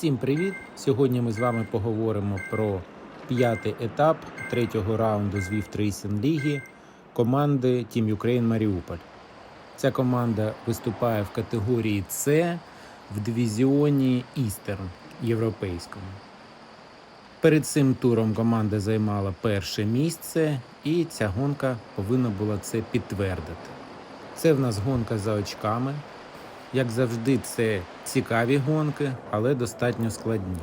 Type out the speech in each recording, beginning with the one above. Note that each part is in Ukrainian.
Всім привіт! Сьогодні ми з вами поговоримо про п'ятий етап третього раунду з Віфт Racing Ліги команди Team Ukraine Маріуполь. Ця команда виступає в категорії С в дивізіоні Eastern європейському. Перед цим туром команда займала перше місце, і ця гонка повинна була це підтвердити. Це в нас гонка за очками. Як завжди, це цікаві гонки, але достатньо складні.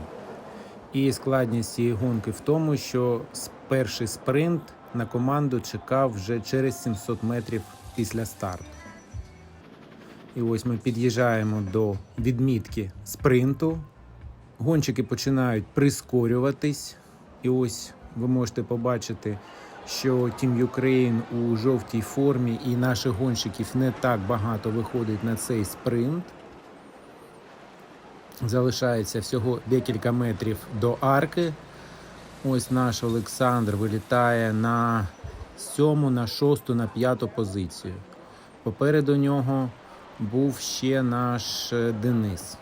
І складність цієї гонки в тому, що перший спринт на команду чекав вже через 700 метрів після старту. І ось ми під'їжджаємо до відмітки спринту. Гонщики починають прискорюватись. І ось ви можете побачити, що Team Ukraine у жовтій формі і наших гонщиків не так багато виходить на цей спринт. Залишається всього декілька метрів до арки. Ось наш Олександр вилітає на сьому, на шосту, на п'яту позицію. Попереду нього був ще наш е, Денис.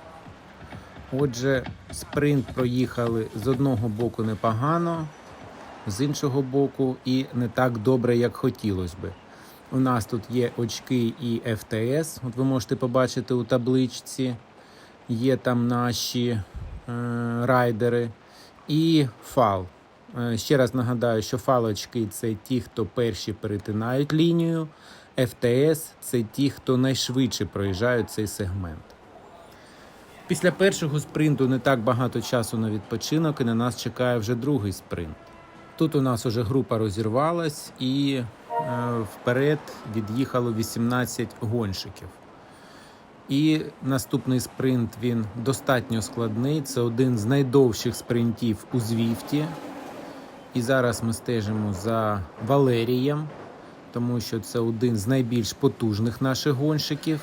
Отже, спринт проїхали з одного боку непогано, з іншого боку і не так добре, як хотілося би. У нас тут є очки і ФТС. От ви можете побачити у табличці. Є там наші е, райдери і фал. Е, ще раз нагадаю, що фал-очки це ті, хто перші перетинають лінію. ФТС це ті, хто найшвидше проїжджають цей сегмент. Після першого спринту не так багато часу на відпочинок, і на нас чекає вже другий спринт. Тут у нас уже група розірвалась і е, вперед від'їхало 18 гонщиків. І наступний спринт він достатньо складний. Це один з найдовших спринтів у Звіфті. І зараз ми стежимо за Валерієм, тому що це один з найбільш потужних наших гонщиків.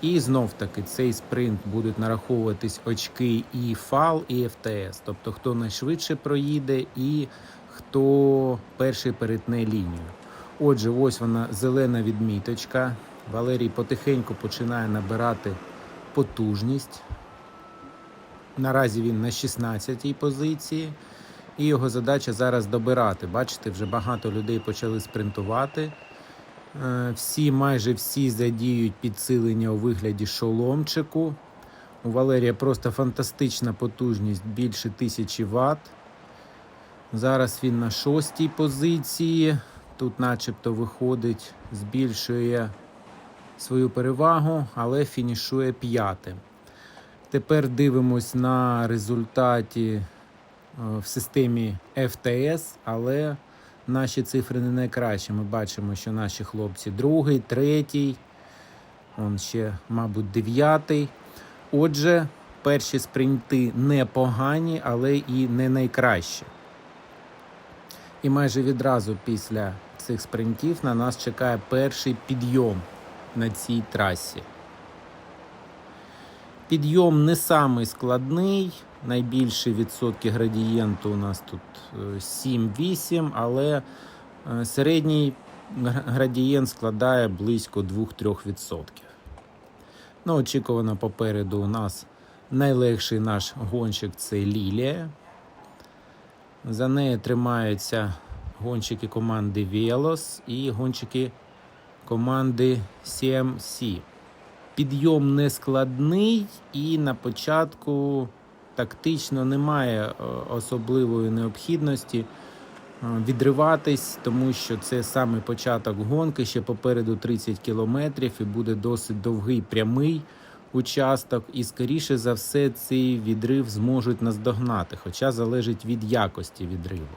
І знов таки цей спринт будуть нараховуватись очки і фал, і ФТС. Тобто хто найшвидше проїде і хто перший перетне лінію. Отже, ось вона зелена відміточка. Валерій потихеньку починає набирати потужність. Наразі він на 16-й позиції, і його задача зараз добирати. Бачите, вже багато людей почали спринтувати. Е, Всі, майже всі задіють підсилення у вигляді шоломчику. У Валерія просто фантастична потужність більше 1000 Вт. Зараз він на шостій позиції. Тут, начебто, виходить, збільшує свою перевагу, але фінішує п'ятим. Тепер дивимось на результаті е, в системі FTS, але наші цифри не найкращі. Ми бачимо, що наші хлопці другий, третій, он ще, мабуть, дев'ятий. Отже, перші спринти непогані, але і не найкращі. І майже відразу після цих спринтів на нас чекає перший підйом на цій трасі. Підйом не самий складний, найбільші відсотки градієнту у нас тут е, 7-8, але е, середній градієнт складає близько 2-3%. Ну, очікувано попереду у нас найлегший наш гонщик це Лілія. За нею тримаються гонщики команди Велос і гонщики команди CMC. Підйом не складний і на початку тактично немає е, особливої необхідності е, відриватись, тому що це саме початок гонки, ще попереду 30 кілометрів і буде досить довгий прямий участок. І скоріше за все цей відрив зможуть наздогнати, хоча залежить від якості відриву.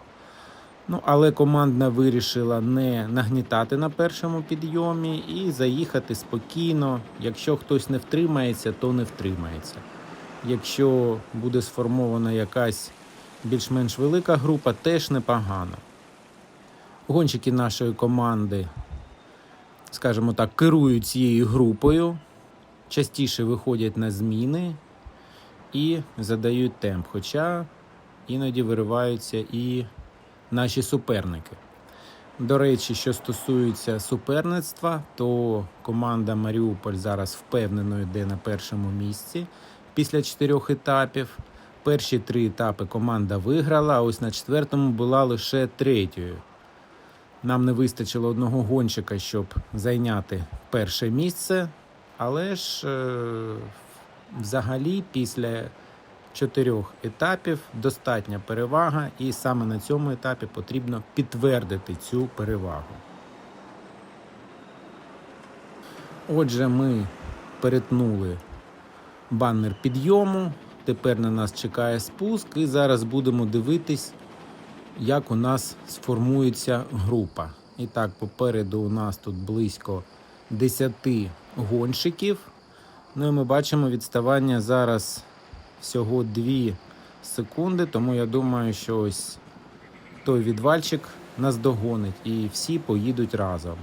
Ну, але командна вирішила не нагнітати на першому підйомі і заїхати спокійно. Якщо хтось не втримається, то не втримається. Якщо буде сформована якась більш-менш велика група, теж непогано. Гонщики нашої команди, скажімо так, керують цією групою, частіше виходять на зміни і задають темп. Хоча іноді вириваються і наші суперники. До речі, що стосується суперництва, то команда Маріуполь зараз впевнено йде на першому місці. після чотирьох етапів. Перші три етапи команда виграла, а ось на четвертому була лише третьою. Нам не вистачило одного гонщика, щоб зайняти перше місце, але ж е, взагалі після чотирьох етапів достатня перевага, і саме на цьому етапі потрібно підтвердити цю перевагу. Отже, ми перетнули баннер підйому. Тепер на нас чекає спуск, і зараз будемо дивитись, як у нас сформується група. І так, попереду у нас тут близько 10 гонщиків. Ну і ми бачимо відставання зараз всього 2 секунди, тому я думаю, що ось той відвальчик нас догонить і всі поїдуть разом.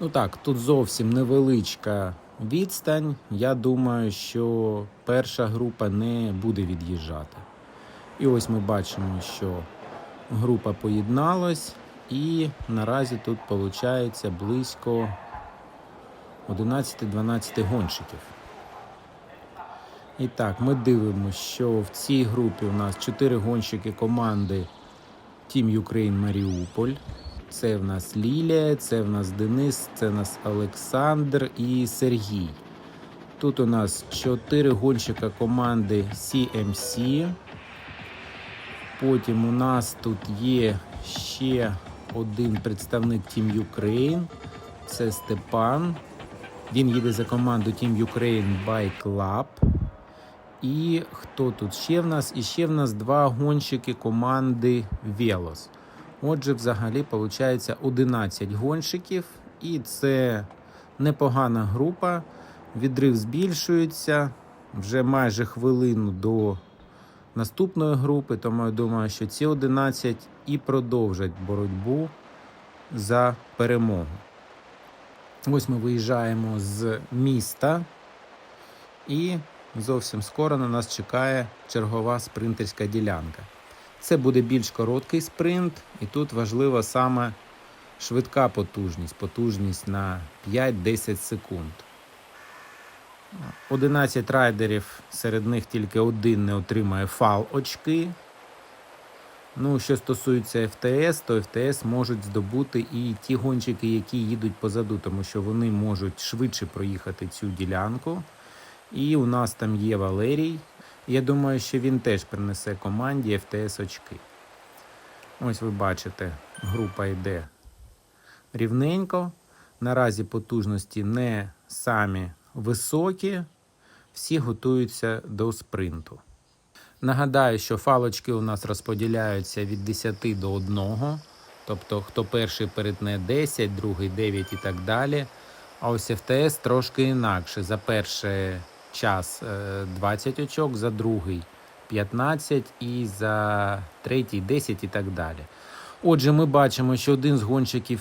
Ну так, тут зовсім невеличка відстань. Я думаю, що перша група не буде від'їжджати. І ось ми бачимо, що група поєдналась, і наразі тут виходить близько 11-12 гонщиків. І так, ми дивимося, що в цій групі у нас 4 гонщики команди Team Ukraine Маріуполь. Це в нас Лілія, це в нас Денис, це в нас Олександр і Сергій. Тут у нас 4 гонщика команди CMC. Потім у нас тут є ще один представник Team Ukraine. Це Степан. Він їде за команду Team Ukraine Bike Club. І хто тут ще в нас? І ще в нас два гонщики команди Velos. Отже, взагалі, виходить 11 гонщиків, і це непогана група. Відрив збільшується вже майже хвилину до наступної групи, тому я думаю, що ці 11 і продовжать боротьбу за перемогу. Ось ми виїжджаємо з міста, і зовсім скоро на нас чекає чергова спринтерська ділянка. Це буде більш короткий спринт, і тут важлива саме швидка потужність, потужність на 5-10 секунд. 11 райдерів, серед них тільки один не отримає фал очки. Ну, що стосується ФТС, то ФТС можуть здобути і ті гонщики, які їдуть позаду, тому що вони можуть швидше проїхати цю ділянку. І у нас там є Валерій. Я думаю, що він теж принесе команді ФТС очки. Ось ви бачите, група йде рівненько. Наразі потужності не самі високі, всі готуються до спринту. Нагадаю, що фалочки у нас розподіляються від 10 до 1. Тобто, хто перший перетне 10, другий 9 і так далі. А ось ФТС трошки інакше. За перший час е, 20 очок, за другий 15 і за третій 10 і так далі. Отже, ми бачимо, що один з гонщиків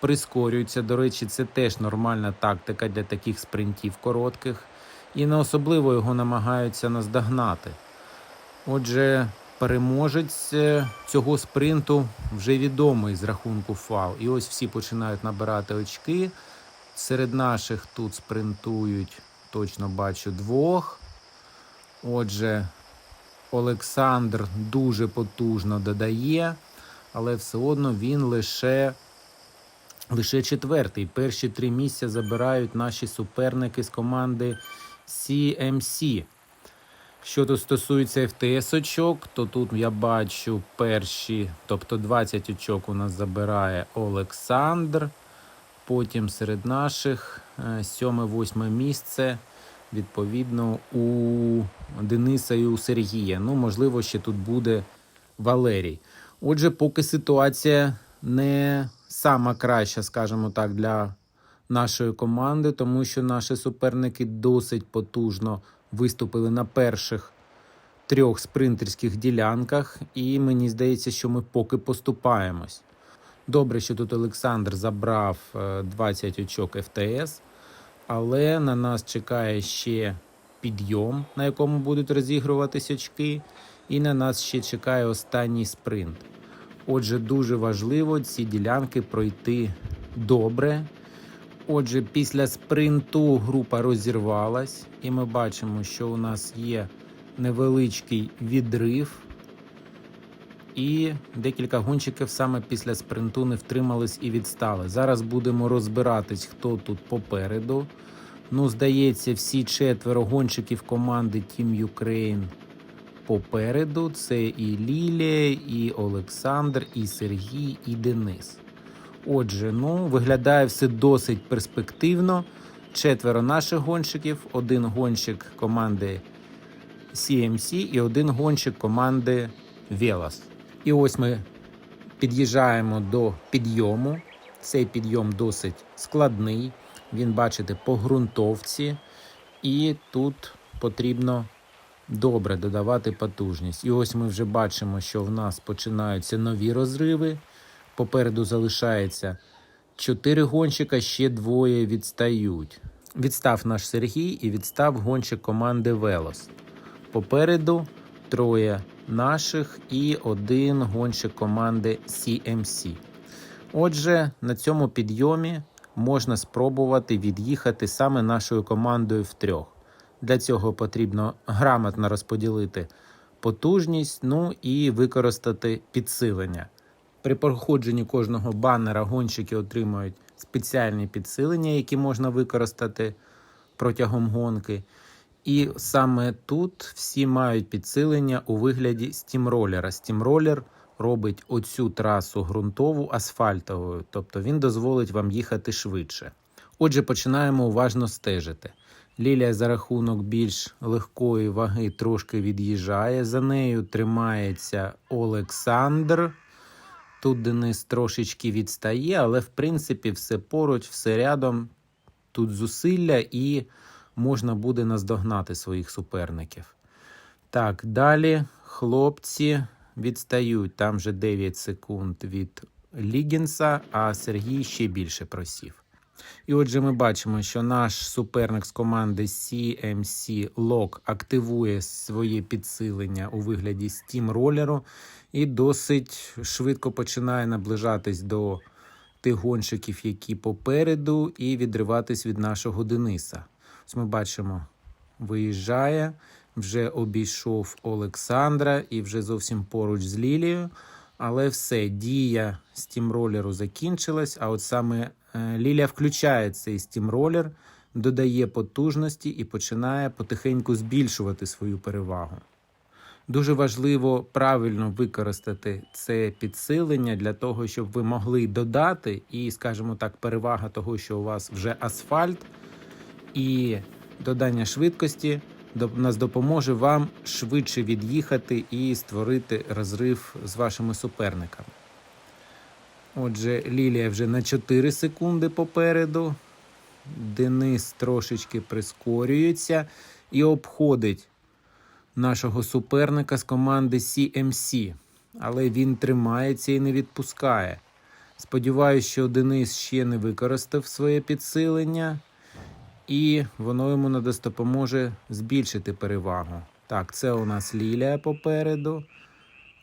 прискорюється. До речі, це теж нормальна тактика для таких спринтів коротких. І не особливо його намагаються наздогнати. Отже, переможець е, цього спринту вже відомий з рахунку фал. І ось всі починають набирати очки. Серед наших тут спринтують, точно бачу, двох. Отже, Олександр дуже потужно додає, але все одно він лише, лише четвертий. Перші три місця забирають наші суперники з команди CMC. Що тут стосується ФТС очок, то тут я бачу перші, тобто 20 очок у нас забирає Олександр. Потім серед наших 7-8 місце, відповідно, у Дениса і у Сергія. Ну, можливо, ще тут буде Валерій. Отже, поки ситуація не сама краща, скажімо так, для нашої команди, тому що наші суперники досить потужно виступили на перших трьох спринтерських ділянках, і мені здається, що ми поки поступаємось. Добре, що тут Олександр забрав е, 20 очок ФТС, але на нас чекає ще підйом, на якому будуть розігруватись очки, і на нас ще чекає останній спринт. Отже, дуже важливо ці ділянки пройти добре. Отже, після спринту група розірвалась, і ми бачимо, що у нас є невеличкий відрив. І декілька гонщиків саме після спринту не втримались і відстали. Зараз будемо розбиратись, хто тут попереду. Ну, здається, всі четверо гонщиків команди Team Ukraine попереду. Це і Лілія, і Олександр, і Сергій, і Денис. Отже, ну, виглядає все досить перспективно. Четверо наших гонщиків, один гонщик команди CMC і один гонщик команди Velas. І ось ми під'їжджаємо до підйому. Цей підйом досить складний. Він, бачите, по ґрунтовці, і тут потрібно добре додавати потужність. І ось ми вже бачимо, що в нас починаються нові розриви. Попереду залишається чотири гонщика, ще двоє відстають. Відстав наш Сергій і відстав гонщик команди Велос. Попереду троє наших і один гонщик команди CMC. Отже, на цьому підйомі можна спробувати від'їхати саме нашою командою втрьох. Для цього потрібно грамотно розподілити потужність, ну і використати підсилення. При проходженні кожного баннера гонщики отримують спеціальні підсилення, які можна використати протягом гонки. І саме тут всі мають підсилення у вигляді стімролера. Стімролер робить оцю трасу ґрунтову асфальтовою, тобто він дозволить вам їхати швидше. Отже, починаємо уважно стежити. Лілія за рахунок більш легкої ваги трошки від'їжджає. За нею тримається Олександр. Тут Денис трошечки відстає, але в принципі все поруч, все рядом. Тут зусилля і можна буде наздогнати своїх суперників. Так, далі хлопці відстають. Там вже 9 секунд від Лігінса, а Сергій ще більше просів. І отже, ми бачимо, що наш суперник з команди CMC Lock активує своє підсилення у вигляді Steam ролеру і досить швидко починає наближатись до тих гонщиків, які попереду, і відриватись від нашого Дениса. Ось ми бачимо, виїжджає, вже обійшов Олександра і вже зовсім поруч з Лілією. Але все, дія стімролеру закінчилась. А от саме Лілія включає цей стімролер, додає потужності і починає потихеньку збільшувати свою перевагу. Дуже важливо правильно використати це підсилення для того, щоб ви могли додати, і, скажімо так, перевага того, що у вас вже асфальт і додання швидкості нас допоможе вам швидше від'їхати і створити розрив з вашими суперниками. Отже, Лілія вже на 4 секунди попереду. Денис трошечки прискорюється і обходить нашого суперника з команди CMC. Але він тримається і не відпускає. Сподіваюсь, що Денис ще не використав своє підсилення, і воно йому надасть допоможе збільшити перевагу. Так, це у нас Лілія попереду.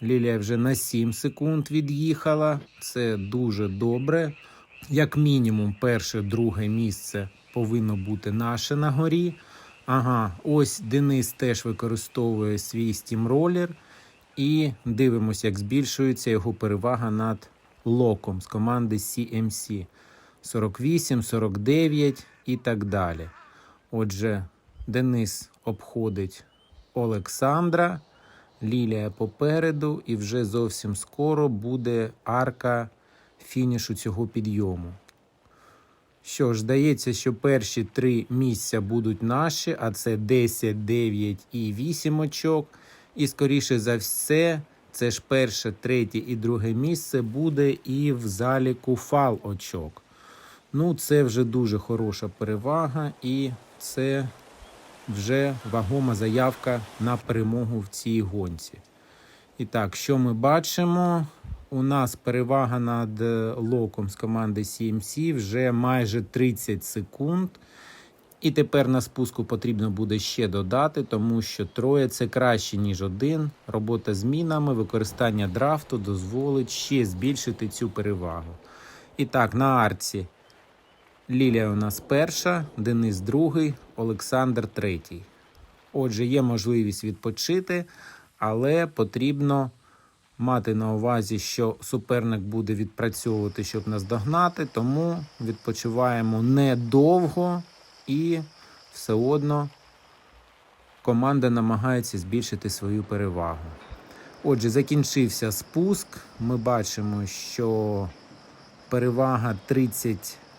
Лілія вже на 7 секунд від'їхала. Це дуже добре. Як мінімум, перше, друге місце повинно бути наше на горі. Ага, ось Денис теж використовує свій стімролер. І дивимося, як збільшується його перевага над локом з команди CMC. 48, 49 і так далі. Отже, Денис обходить Олександра, Лілія попереду, і вже зовсім скоро буде арка фінішу цього підйому. Що ж, здається, що перші три місця будуть наші, а це 10, 9 і 8 очок. І, скоріше за все, це ж перше, третє і друге місце буде і в заліку фал очок. Ну, це вже дуже хороша перевага, і це вже вагома заявка на перемогу в цій гонці. І так, що ми бачимо? У нас перевага над е, локом з команди CMC вже майже 30 секунд. І тепер на спуску потрібно буде ще додати, тому що троє це краще, ніж один. Робота з мінами, використання драфту дозволить ще збільшити цю перевагу. І так, на арці Лілія у нас перша, Денис другий, Олександр третій. Отже, є можливість відпочити, але потрібно мати на увазі, що суперник буде відпрацьовувати, щоб нас догнати, тому відпочиваємо недовго і все одно команда намагається збільшити свою перевагу. Отже, закінчився спуск. Ми бачимо, що перевага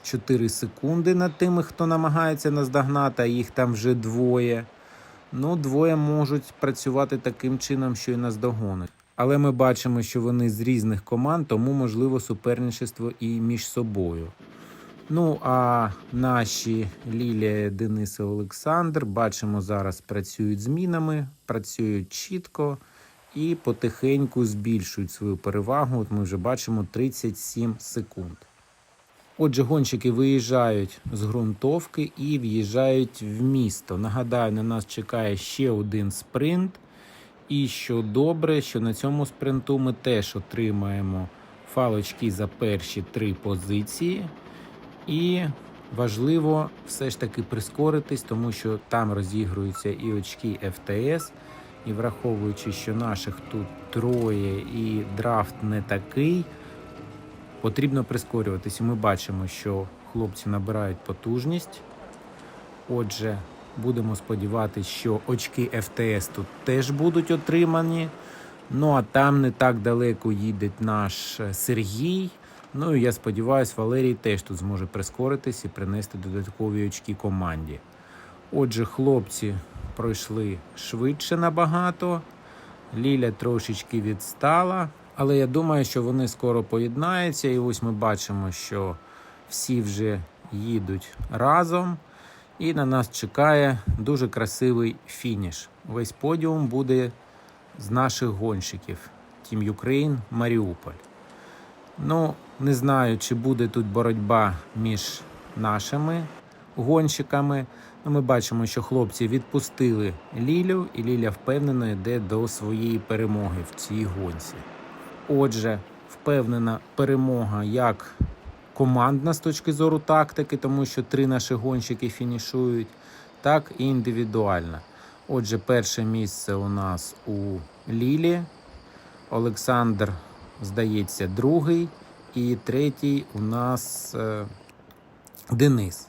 34 секунди над тими, хто намагається нас догнати, а їх там вже двоє. Ну, двоє можуть працювати таким чином, що і нас догонять. Але ми бачимо, що вони з різних команд, тому можливо суперничество і між собою. Ну, а наші Лілія, Денис і Олександр бачимо зараз працюють змінами, працюють чітко і потихеньку збільшують свою перевагу. От ми вже бачимо 37 секунд. Отже, гонщики виїжджають з ґрунтовки і в'їжджають в місто. Нагадаю, на нас чекає ще один спринт. І що добре, що на цьому спринту ми теж отримаємо фалочки за перші три позиції. І важливо все ж таки прискоритись, тому що там розігруються і очки ФТС. І враховуючи, що наших тут троє і драфт не такий, потрібно прискорюватись. І ми бачимо, що хлопці набирають потужність. Отже, будемо сподіватися, що очки ФТС тут теж будуть отримані. Ну а там не так далеко їде наш е, Сергій. Ну і я сподіваюся, Валерій теж тут зможе прискоритись і принести додаткові очки команді. Отже, хлопці пройшли швидше набагато. Ліля трошечки відстала, але я думаю, що вони скоро поєднаються. І ось ми бачимо, що всі вже їдуть разом. І на нас чекає дуже красивий фініш. Весь подіум буде з наших гонщиків Team Ukraine Маріуполь. Ну, не знаю, чи буде тут боротьба між нашими гонщиками. Ну, ми бачимо, що хлопці відпустили Лілю, і Ліля впевнено йде до своєї перемоги в цій гонці. Отже, впевнена перемога як командна з точки зору тактики, тому що три наші гонщики фінішують, так і індивідуальна. Отже, перше місце у нас у Лілі. Олександр, здається, другий. І третій у нас е, Денис.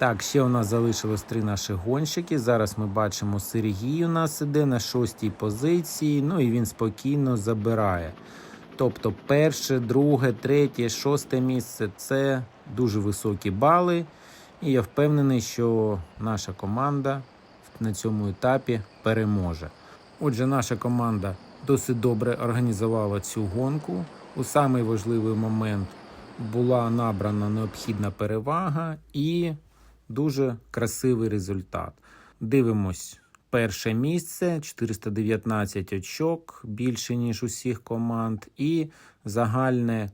Так, ще у нас залишилось три наші гонщики. Зараз ми бачимо, Сергій у нас іде на шостій позиції. Ну і він спокійно забирає. Тобто перше, друге, третє, шосте місце це дуже високі бали. І я впевнений, що наша команда на цьому етапі переможе. Отже, наша команда досить добре організувала цю гонку. У самий важливий момент була набрана необхідна перевага і дуже красивий результат. Дивимось. Перше місце 419 очок більше ніж усіх команд, і загальне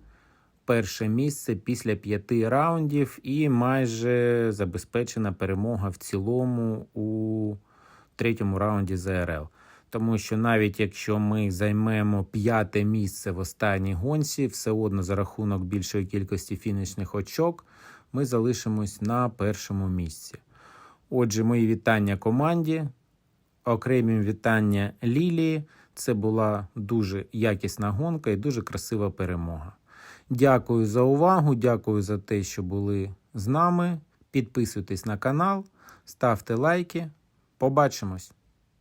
перше місце після п'яти раундів, і майже забезпечена перемога в цілому у третьому раунді ЗРЛ. Тому що навіть якщо ми займемо п'яте місце в останній гонці, все одно за рахунок більшої кількості фінішних очок, ми залишимось на першому місці. Отже, мої вітання команді. Окремі вітання Лілії. Це була дуже якісна гонка і дуже красива перемога. Дякую за увагу, дякую за те, що були з нами. Підписуйтесь на канал, ставте лайки. Побачимось!